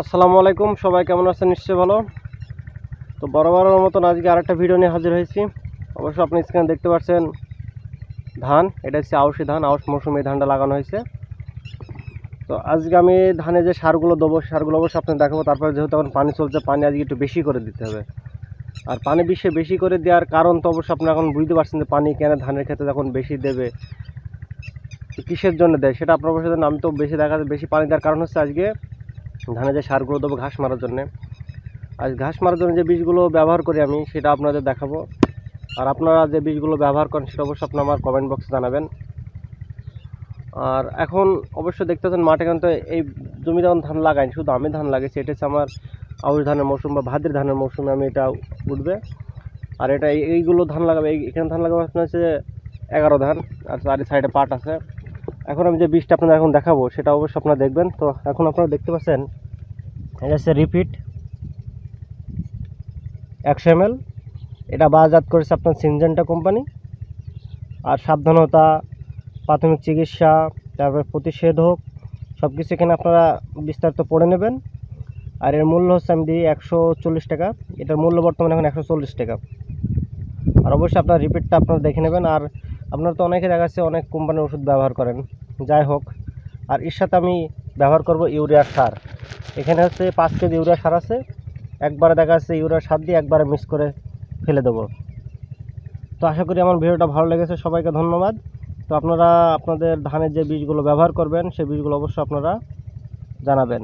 আসসালামু আলাইকুম, সবাই কেমন আছেন? নিশ্চয়ই ভালো। তো বড় বরাবরের মতন আজকে আরেকটা ভিডিও নিয়ে হাজির হয়েছি। অবশ্য আপনি স্ক্রিনে দেখতে পাচ্ছেন ধান, এটা হচ্ছে আউশি ধান, আউশ মৌসুমে ধানটা লাগানো হয়েছে। তো আজকে আমি ধানে যে সারগুলো দেবো সারগুলো অবশ্যই আপনি দেখাবো। তারপরে যেহেতু এখন পানি চলছে, পানি আজকে একটু বেশি করে দিতে হবে। আর পানি বেশি বেশি করে দেওয়ার কারণ তো অবশ্যই আপনি এখন বুঝতে পারছেন যে পানি কেন ধানের ক্ষেত্রে যখন বেশি দেবে কিসের জন্য দেয়? সেটা আপনার অবশ্যই। আমি তো বেশি দেখা, বেশি পানি দেওয়ার কারণ হচ্ছে আজকে ধানে যে সারগুলো দেবো ঘাস মারার জন্যে। আজ ঘাস মারার জন্য যে বীজগুলো ব্যবহার করি আমি, সেটা আপনাদের দেখাবো। আর আপনারা যে বীজগুলো ব্যবহার করেন, সেটা অবশ্যই আপনি আমার কমেন্ট বক্সে জানাবেন। আর এখন অবশ্য দেখতেছেন মাঠে কিন্তু এই জমি যখন ধান লাগাই শুধু আমি ধান লাগাইছি। এটা হচ্ছে আমার আউশ ধানের মৌসুম বা ভাদ্রের ধানের মৌসুমে আমি এটা উঠবে। আর এটা এই- এইগুলো ধান লাগাবে এখানে ধান লাগাবে আপনার হচ্ছে এগারো ধান, আর চারি সাইডে পাট আছে। এখন আমি যে বীজটা আপনাদের এখন দেখাবো, সেটা অবশ্যই আপনারা দেখবেন। তো এখন আপনারা দেখতে পাচ্ছেন, এটা হচ্ছে রিপিট একশো এম এটা বাজাত করেছে আপনার সিনজেন্টা কোম্পানি। আর সাবধানতা, প্রাথমিক চিকিৎসা, তারপরে প্রতিষেধক সব কিছু এখানে আপনারা বিস্তারিত পড়ে নেবেন। আর এর মূল্য হচ্ছে আমি দিই একশো চল্লিশ টাকা। এটার মূল্য বর্তমানে এখন একশো চল্লিশ টাকা। আর অবশ্যই আপনার রিপিটটা আপনারা দেখে নেবেন। আর আপনারা তো অনেকে দেখা যাচ্ছে অনেক কোম্পানির ওষুধ ব্যবহার করেন। যাই হোক, আর এর সাথে আমি ব্যবহার করব ইউরিয়া সার। এখানে হচ্ছে পাঁচ কেজি ইউরিয়া সার আছে। একবারে দেখা যাচ্ছে ইউরিয়া সার দিয়ে একবারে মিক্স করে ফেলে দেবো। তো আশা করি আমার ভিডিওটা ভালো লেগেছে, সবাইকে ধন্যবাদ। তো আপনারা আপনাদের ধানের যে বীজগুলো ব্যবহার করবেন সেই বীজগুলো অবশ্যই আপনারা জানাবেন।